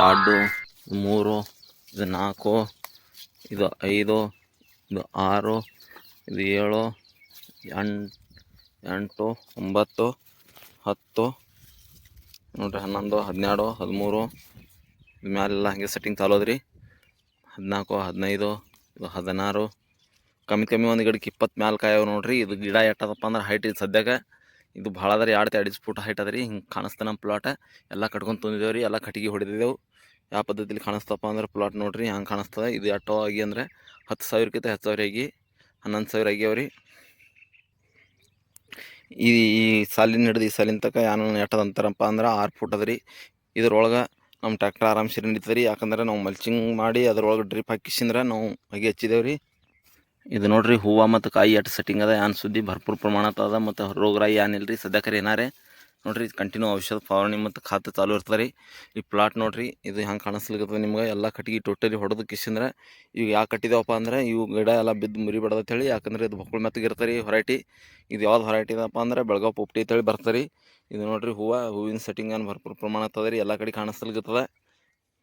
ಎರಡು, ಮೂರು, ಇದು ನಾಲ್ಕು, ಇದು ಐದು, ಇದು ಆರು, ಇದು ಏಳು ಎಂಟು ಎಂಟು, ಒಂಬತ್ತು, ಹತ್ತು, ನೋಡ್ರಿ ಹನ್ನೊಂದು ಹದಿನೇಳು ಹದಿಮೂರು, ಇದು ಮ್ಯಾಲೆಲ್ಲ ಹಾಗೆ ಸೆಟ್ಟಿಂಗ್ ತಾಲೋದ್ರಿ ಹದಿನಾಲ್ಕು, ಹದಿನೈದು, ಇದು ಹದಿನಾರು. ಕಮ್ಮಿ ಕಮ್ಮಿ ಒಂದು ಗಿಡಕ್ಕೆ ಇಪ್ಪತ್ತು ಮ್ಯಾಲೆ ಕಾಯವು ನೋಡ್ರಿ. ಇದು ಗಿಡ ಎಟ್ಟದಪ್ಪ ಅಂದ್ರೆ ಹೈಟ್ ಇದು ಸದ್ಯಾಗ ಇದು ಭಾಳ ಅದ ರೀ ಎರಡು ಎರಡು ಫುಟ್ ಹೈಟ್ ಅದ ರೀ, ಹಿಂಗೆ ಕಾಣಿಸ್ತಾ ನಮ್ಮ ಪ್ಲಾಟ್ ಎಲ್ಲ ಕಟ್ಕೊಂಡು ತಂದಿದ್ದೇವೆ ರೀ ಎಲ್ಲ ಕಟ್ಟಿಗೆ ಹೊಡೆದಿದ್ದೆವು. ಯಾವ ಪದ್ಧತಿಲಿ ಕಾಣಿಸ್ತಪ್ಪ ಅಂದ್ರೆ ಪ್ಲಾಟ್ ನೋಡಿರಿ, ಹಂಗೆ ಕಾಣಿಸ್ತದೆ. ಇದು ಎಷ್ಟೋ ಆಗಿ ಅಂದರೆ ಹತ್ತು ಸಾವಿರಕ್ಕಿಂತ ಹತ್ತು ಸಾವಿರ ಆಗಿ, ಹನ್ನೊಂದು ಸಾವಿರ ಆಗ್ಯಾವ ರೀ ಈ ಈ ಸಾಲಿನ ಹಿಡಿದು, ಈ ಸಾಲಿನ ತನಕ ಯಾನ ಎಟ್ಟದ ಅಂತಾರಪ್ಪ ಅಂದ್ರೆ ಆರು ಫೂಟ್ ಅದ ರೀ. ಇದ್ರೊಳಗೆ ನಮ್ಮ ಟ್ರ್ಯಾಕ್ಟರ್ ಆರಾಮ್ಸೆ ನಡೀತದೆ ರೀ. ಯಾಕಂದ್ರೆ ನಾವು ಮಲ್ಚಿಂಗ್ ಮಾಡಿ ಅದ್ರೊಳಗೆ ಡ್ರಿಪ್ ಹಾಕಿಸಿಂದ್ರೆ ನಾವು ಅಗಿ ಹಚ್ಚಿದೇವೆ ರೀ ಇದು ನೋಡ್ರಿ ಹೂವು ಮತ್ತು ಕಾಯಿ ಎಷ್ಟು ಸೆಟ್ಟಿಂಗ್ ಅದ ಏನು ಸುದ್ದಿ ಭರ್ಪೂರ್ ಪ್ರಮಾಣದ ಅದ, ಮತ್ತು ರೋಗರಾಯಿ ಏನಿಲ್ಲ ರೀ ಏನಾರೆ. ನೋಡ್ರಿ ಕಂಟಿನ್ಯೂ ಔಷಧ ಫಾವಣಿ ಮತ್ತು ಖಾತೆ ಚಾಲು ಇರ್ತದೆ ರೀ ಈ ಪ್ಲಾಟ್ ನೋಡ್ರಿ, ಇದು ಹೆಂಗೆ ಕಾಣಿಸ್ಲಿಕ್ಕದ ನಿಮ್ಗೆ? ಎಲ್ಲ ಕಟ್ಟಿಗೆ ಟೋಟಲಿ ಹೊಡೆದು ಕಿಶಂದ್ರೆ, ಇವು ಯಾಕೆ ಕಟ್ಟಿದೆವಪ್ಪ ಅಂದ್ರೆ, ಇವು ಗಿಡ ಎಲ್ಲ ಬಿದ್ದು ಮುರಿ ಹೇಳಿ, ಯಾಕಂದ್ರೆ ಇದು ಬಕ್ಕಳು ಮೆತ್ತಗೆ ಇರ್ತಾರೆ ರೀ ಹೊರೈಟಿ ಇದು ಯಾವ್ದು ಹೊರೈಟಿ ಇದಪ್ಪ ಅಂದ್ರೆ, ಬೆಳಗಾವ್ ಪುಪ್ಟಿ ಅಂತೇಳಿ ಬರ್ತಾರೆ ರೀ ಇದು ನೋಡ್ರಿ ಹೂವು, ಹೂವಿನ ಸೆಟ್ಟಿಂಗ್ ಏನು ಭರ್ಪೂರ್ ಪ್ರಮಾಣ ಅದ ರೀ, ಎಲ್ಲ ಕಡೆ ಕಾಣಿಸ್ಲಿಕ್ಕತ್ತದ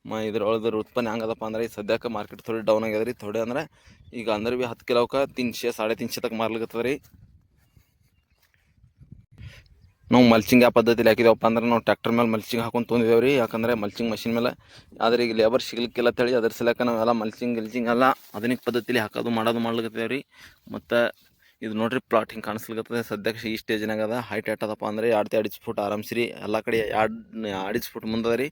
ಮ ಇದ್ರೊಳದ್ರ ಉತ್ಪನ್ನ ಹೆಂಗದಪ್ಪ ಅಂದ್ರೆ ಈಗ ಸದ್ಯಕ್ಕೆ ಮಾರ್ಕೆಟ್ ಥೋಡಿ ಡೌನ್ ಆಗ್ಯದ ರೀ ಥೋಡೆ ಅಂದ್ರೆ ಈಗ ಅಂದ್ರೆ ಭೀ ಹತ್ತು ಕಿಲೋಕ್ಕೆ ತಿನ್ಶೆ ಸಾಡೆ ತಿನ್ಶೆ ತಕ್ಕ ಮಾರ್ಲಿಕ್ಕತ್ತದ ರೀ. ನಾವು ಮಲ್ಚಿಂಗ್ ಯಾವ ಪದ್ಧತಿಲಿ ಹಾಕಿದೇವಪ್ಪ ಅಂದ್ರೆ ನಾವು ಟ್ರ್ಯಾಕ್ಟರ್ ಮೇಲೆ ಮಲ್ಚಿಂಗ್ ಹಾಕೊಂಡು ತೊಂದಿದ್ದೇವೆ ರೀ. ಯಾಕಂದರೆ ಮಲ್ಚಿಂಗ್ ಮಷಿನ್ ಮೇಲೆ ಆದರೆ ಈಗ ಲೇಬರ್ ಸಿಗ್ಲಿಕ್ಕಿಲ್ಲ ತೇಳಿ ಅದ್ರ ಸಲಕ ನಾವೆಲ್ಲ ಮಲ್ಚಿಂಗ್ ಗಿಲ್ಚಿಂಗ್ ಎಲ್ಲ ಆಧುನಿಕ ಪದ್ಧತಿಲಿ ಹಾಕೋದು ಮಾಡೋದು ಮಾಡ್ಲಿಕ್ಕತ್ತೇವೆ ರೀ. ಮತ್ತು ಇದು ನೋಡ್ರಿ ಪ್ಲಾಟ್ ಹಿಂಗೆ ಕಾಣಿಸ್ಲಿಕ್ಕತ್ತದೆ ಸದ್ಯಕ್ಕೆ ಈ ಸ್ಟೇಜ್ನಾಗ ಅದ. ಹೈಟ್ ಎಟ್ಟದಪ್ಪ ಅಂದರೆ ಎರಡು ಎರಡು ಫುಟ್ ಆರಾಮ್ಸಿ ರೀ. ಎಲ್ಲ ಕಡೆ ಎರಡು ಎರಡು ಫುಟ್ ಮುಂದೆ ರೀ.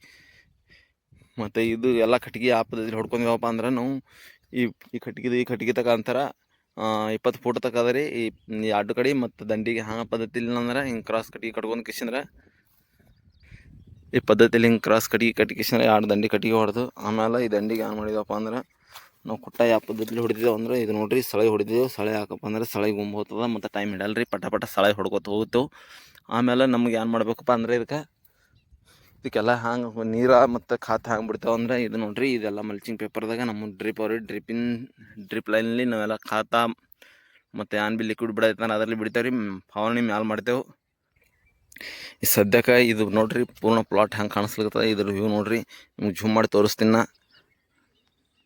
ಮತ್ತು ಇದು ಎಲ್ಲ ಕಟ್ಟಿಗೆ ಆ ಪದ್ಧತಿಲಿ ಹೊಡ್ಕೊಂಡಿವಪ್ಪ ಅಂದ್ರೆ ನಾವು ಈ ಈ ಕಟ್ಟಿಗೆದು, ಈ ಕಟ್ಟಿಗೆ ತಕ ಅಂತಾರೆ ಇಪ್ಪತ್ತು ಫೋಟೋ ತಕ ರೀ, ಈ ಎರಡು ಕಡೆ ಮತ್ತು ದಂಡಿಗೆ ಹಾಂ ಇಲ್ಲ ಅಂದ್ರೆ ಹಿಂಗೆ ಕ್ರಾಸ್ ಕಟ್ಟಿಗೆ ಕಟ್ಕೊಂಡು ಕಿಸಿಂದ್ರೆ ಈ ಪದ್ಧತಿಲಿ ಹಿಂಗೆ ಕ್ರಾಸ್ ಕಟ್ಗೆ ಕಟ್ಟಿ ಕಿಶಿಂದ್ರೆ ಎರಡು ದಂಡಿ ಕಟ್ಗೆ ಹೊಡೆದು, ಆಮೇಲೆ ಈ ದಂಡಿಗೆ ಏನು ಮಾಡಿದವಪ್ಪ ಅಂದ್ರೆ ನಾವು ಕುಟ್ಟ ಯಾವ ಪದ್ಧತಿಲಿ ಹೊಡಿದೀವಿ ಅಂದ್ರೆ ಇದು ನೋಡ್ರಿ ಸಳೆ ಹೊಡಿದೇವು ಸಳೆ ಹಾಕಪ್ಪ ಅಂದ್ರೆ ಸಳೆ ಗುಂಬ ಹೋಗ್ತದ, ಮತ್ತು ಟೈಮ್ ಹಿಡಲ್ಲ ರೀ ಪಟ ಪಟ ಸಳೆ ಹೊಡ್ಕೊತ ಹೋಗ್ತೇವೆ, ಆಮೇಲೆ ನಮ್ಗೆ ಏನು ಮಾಡ್ಬೇಕಪ್ಪ ಅಂದ್ರೆ ಇದಕ್ಕೆ ಇದಕ್ಕೆಲ್ಲ ಹ್ಯಾಂಗೆ ನೀರ ಮತ್ತು ಖಾತ್ ಹ್ಯಾಂಗೆ ಬಿಡ್ತಾವೆ ಅಂದ್ರೆ ಇದು ನೋಡ್ರಿ, ಇದೆಲ್ಲ ಮಲ್ಚಿಂಗ್ ಪೇಪರ್ದಾಗ ನಮ್ಮ ಡ್ರಿಪ್ ಅವ್ರಿ ಡ್ರಿಪ್ಪಿನ ಡ್ರಿಪ್ ಲೈನಲ್ಲಿ ನಾವೆಲ್ಲ ಖಾತ ಮತ್ತು ಆನ್ ಬಿ ಲಿಕ್ವಿಡ್ ಬಿಡೈತೆ ಅದರಲ್ಲಿ ಬಿಡ್ತೇವೆ ರೀ ಫಾವಣಿ ಮ್ಯಾಲೆ ಮಾಡ್ತೇವೆ. ಈ ಸದ್ಯಕ್ಕೆ ಇದು ನೋಡ್ರಿ, ಪೂರ್ಣ ಪ್ಲಾಟ್ ಹೆಂಗೆ ಕಾಣಿಸ್ಲಿಕ್ಕೆ ಇದ್ರ ವ್ಯೂ ನೋಡ್ರಿ, ನಿಮ್ಗೆ ಜೂಮ್ ಮಾಡಿ ತೋರಿಸ್ತೀನಿ ನಾ.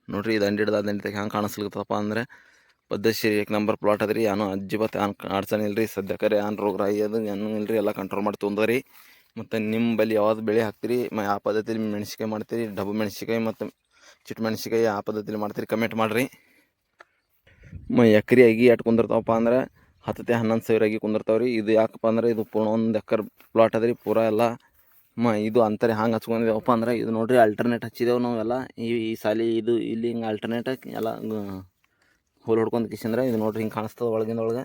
ನೋಡ್ರಿ, ಇದು ಅಂಡಿಡ್ದ ಹಿಡ್ದು ದಂಡಿದಾಗ ಹೆಂಗೆ ಕಾಣಿಸ್ಲಿಕ್ಕತ್ತಪ್ಪ ಅಂದರೆ ಏಕ್ ನಂಬರ್ ಪ್ಲಾಟ್ ಅದ ರೀ ಏನೋ ಅಜ್ಜಿ ಬತ್ತೆ ಏನು ಅಡ್ಚಣೆ ಇಲ್ಲ ರೀ ಸದ್ಯಕ್ಕೆ ಏನು ರೋಗ ರಾಯಿ ಅದು ಏನೂ ಇಲ್ಲ ರೀ ಎಲ್ಲ ಕಂಟ್ರೋಲ್ ಮಾಡಿ ತೊಂದರಿ. ಮತ್ತು ನಿಮ್ಮ ಬಳಿ ಯಾವ್ದು ಬೆಳೆ ಹಾಕ್ತೀರಿ, ಮ ಯಾವ ಪದ್ಧತಿಲಿ ಮೆಣಸಿಕಾಯಿ ಮಾಡ್ತೀರಿ ಡಬ್ಬು ಮೆಣಸಿಕಾಯಿ ಮತ್ತು ಚಿಟ್ ಮೆಣಸಿಕಾಯಿ ಯಾವ ಪದ್ಧತಿಲಿ ಮಾಡ್ತೀರಿ ಕಮೆಂಟ್ ಮಾಡಿರಿ. ಮ ಎಕರೆ ಅಗಿ ಎಟ್ ಕುಂದಿರ್ತಾವಪ್ಪ ಅಂದ್ರೆ ಹತ್ತತೆ ಹನ್ನೊಂದು ಸಾವಿರ ಆಗಿ ಕುಂದಿರ್ತಾವೆ ರೀ ಇದು ಯಾಕಪ್ಪ ಅಂದ್ರೆ ಇದು ಪೂರ್ಣ ಒಂದು ಎಕರ್ ಪ್ಲಾಟ್ ಅದ ರೀ ಪೂರ ಎಲ್ಲ. ಮ ಇದು ಅಂತಾರೆ ಹಂಗೆ ಹಚ್ಕೊಂಡಿದ್ದೇವಪ್ಪ ಅಂದ್ರೆ ಇದು ನೋಡ್ರಿ ಅಲ್ಟರ್ನೇಟ್ ಹಚ್ಚಿದೆವು ನಾವೆಲ್ಲ ಈ ಈ ಸಾಲಿ ಇದು ಇಲ್ಲಿ ಹಿಂಗೆ ಅಲ್ಟರ್ನೇಟ್ ಎಲ್ಲ ಹೋಲ್ ಹೊಡ್ಕೊಂಡು ಕಿಸಂದ್ರೆ ಇದು ನೋಡ್ರಿ ಹಿಂಗೆ ಕಾಣಿಸ್ತದೆ ಒಳಗಿಂದ ಒಳಗೆ.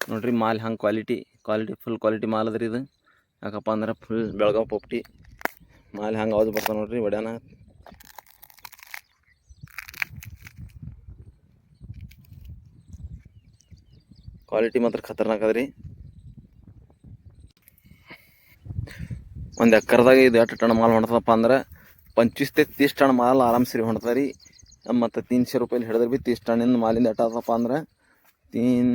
ನೋಡ್ರಿ ಮಾಲ್ ಹಂಗೆ ಕ್ವಾಲಿಟಿ ಕ್ವಾಲಿಟಿ ಫುಲ್ ಕ್ವಾಲಿಟಿ ಮಾಲ್ ಅದ ರೀ ಇದು. ಯಾಕಪ್ಪ ಅಂದ್ರೆ ಫುಲ್ ಬೆಳಗಾವ್ ಪೊಪ್ಟಿ ಮಾಲ್ ಹಂಗೆ ಯಾವ್ದು ಬರ್ತಾವೆ ನೋಡ್ರಿ ಒಡ್ಯಾನ ಕ್ವಾಲಿಟಿ ಮಾತ್ರ ಖತರ್ನಾಕ್ ಅದ ರೀ. ಒಂದು ಎಕರ್ದಾಗ ಇದು ಎಷ್ಟು ಟನ್ ಮಾಲ್ ಹೊಣ್ತದಪ್ಪ ಅಂದ್ರೆ ಪಂಚೀಸ್ತೆ ತೀಸ್ ಟನ್ ಮಾಲ್ ಆರಾಮ್ಸಿರಿ ಹೊಣ್ತದೆ ರೀ. ಮತ್ತು ತೀನ್ಶೆ ರೂಪಾಯಿ ಹಿಡಿದ್ರೆ ಭೀ ತೀಸ್ ಟನ್ನಿಂದ ಮಾಲಿಂದ ಎಟ್ಟಾದಪ್ಪ ಅಂದ್ರೆ ತೀನ್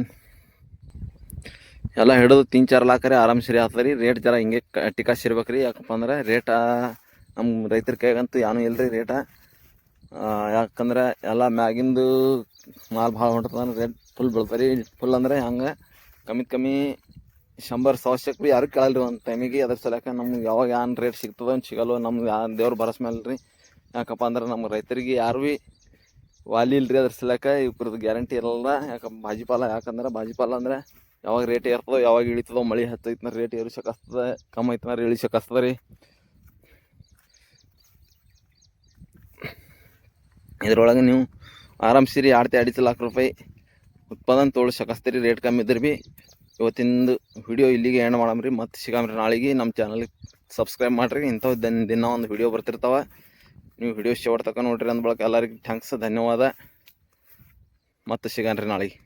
ಎಲ್ಲ ಹಿಡಿದು ತಿನ್ ಚಾರ್ ಲಾಕರಿ ಆರಾಮ್ ಸರಿ ಆಗ್ತದೆ ರೇಟ್ ಜರ ಹಿಂಗೆ ಕ ಟಿಕಾಸ್ ರೀ ಯಾಕಪ್ಪ ಅಂದ್ರೆ ರೇಟ ನಮ್ಮ ರೈತರ ಕೈಗಂತೂ ಏನೂ ಇಲ್ಲ ರೀ ರೇಟ ಯಾಕಂದ್ರೆ ಎಲ್ಲ ಮ್ಯಾಗಿಂದು ಮಾಲ್ ಭಾಳ ಹೊಂಟದ ರೇಟ್ ಫುಲ್ ಬೀಳ್ತಾರೆ. ಫುಲ್ ಅಂದ್ರೆ ಹಂಗೆ ಕಮ್ಮಿ ಕಮ್ಮಿ ಶಂಬರ್ ಸಾವಿರಕ್ಕೆ ಭೀ ಯಾರು ಕೇಳಲ್ರಿ ಒಂದು ಟೈಮಿಗೆ ಅದ್ರ ಸಲಕ ನಮ್ಗೆ ಯಾವಾಗ ಏನು ರೇಟ್ ಸಿಗ್ತದೆ ಅಂತ ಸಿಗಲ್ಲ ನಮ್ಗೆ ಯಾ ದೇವ್ರ ಬರಸ್ ಮೇಲೆ ರೀ ಯಾಕಪ್ಪ ಅಂದ್ರೆ ನಮ್ಮ ರೈತರಿಗೆ ಯಾರು ಭೀ ವಾಲಿ ಇಲ್ರಿ ಅದ್ರ ಸಲಕ ಇವ್ರದ್ದು ಗ್ಯಾರಂಟಿ ಇರಲ್ಲ ಯಾಕಪ್ಪ ಭಾಜಿಪಾಲ ಯಾಕಂದ್ರೆ ಭಾಜಿಪಾಲ ಅಂದ್ರೆ ಯಾವಾಗ ರೇಟ್ ಏರ್ತದೋ, ಯಾವಾಗ ಇಳಿತದೋ, ಮಳೆ ಹತ್ತೈತನ ರೇಟ್ ಏರಿಸಕ್ಕಾಗ್ತದೆ, ಕಮ್ಮಿ ಐತನ ಇಳಿಸಕ್ಕಾಗ್ತದೆ ರೀ. ಇದ್ರೊಳಗೆ ನೀವು ಆರಾಮ್ಸಿರಿ, ಆಡ್ತಿ ಅಡಿತ ಲಾಖ ರೂಪಾಯಿ ಉತ್ಪಾದನೆ ತೊಗೊಳ್ಸಕಸ್ತೀರಿ ರೇಟ್ ಕಮ್ಮಿ ಇದ್ರೆ ಭೀ ಇವತ್ತಿಂದು ವಿಡಿಯೋ ಇಲ್ಲಿಗೆ ಏನು ಮಾಡಮ್ರಿ ಮತ್ತೆ ಸಿಗಾಮ್ರಿ ನಾಳೆಗೆ ನಮ್ಮ ಚಾನಲ್ಗೆ ಸಬ್ಸ್ಕ್ರೈಬ್ ಮಾಡಿರಿ. ಇಂಥವು ದಿನ ದಿನ ಒಂದು ವಿಡಿಯೋ ಬರ್ತಿರ್ತಾವೆ. ನೀವು ವಿಡಿಯೋ ಶೇವರ್ ತಕ ನೋಡ್ರಿ ಅಂದ ಬಳಕ ಎಲ್ಲರಿಗೂ ಥ್ಯಾಂಕ್ಸ್ ಧನ್ಯವಾದ. ಮತ್ತೆ ಸಿಗಾನ್ರಿ ನಾಳೆಗೆ.